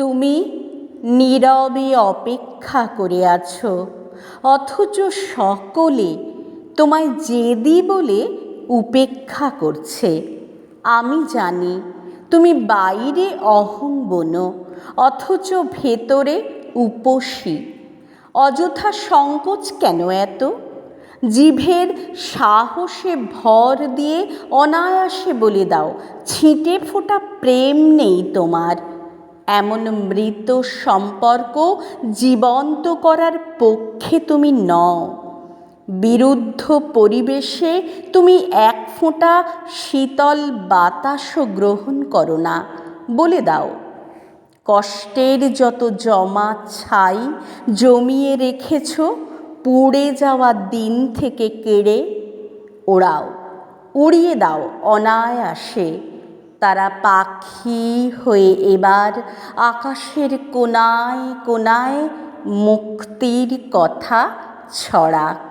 তুমি নীরবে অপেক্ষা করে আছো, অথচ সকলে তোমায় জেদি বলে উপেক্ষা করছে। আমি জানি তুমি বাইরে অহং বনো, অথচ ভেতরে উপসী। অযথা সংকোচ কেন এত? জিভের সাহসে ভর দিয়ে অনায়াসে বলে দাও ছিটে ফোটা প্রেম নেই তোমার। এমন মৃত সম্পর্ক জীবন্ত করার পক্ষে তুমি নও। বিরুদ্ধ পরিবেশে তুমি এক ফোঁটা শীতল বাতাসও গ্রহণ করো না, বলে দাও। কষ্টের যত জমা ছাই জমিয়ে রেখেছ, পুড়ে যাওয়া দিন থেকে কেড়ে ওড়াও, উড়িয়ে দাও অনায়াসে। তারা পাখি হয়ে এবার আকাশের কোনায় কোনায় মুক্তির কথা ছড়াক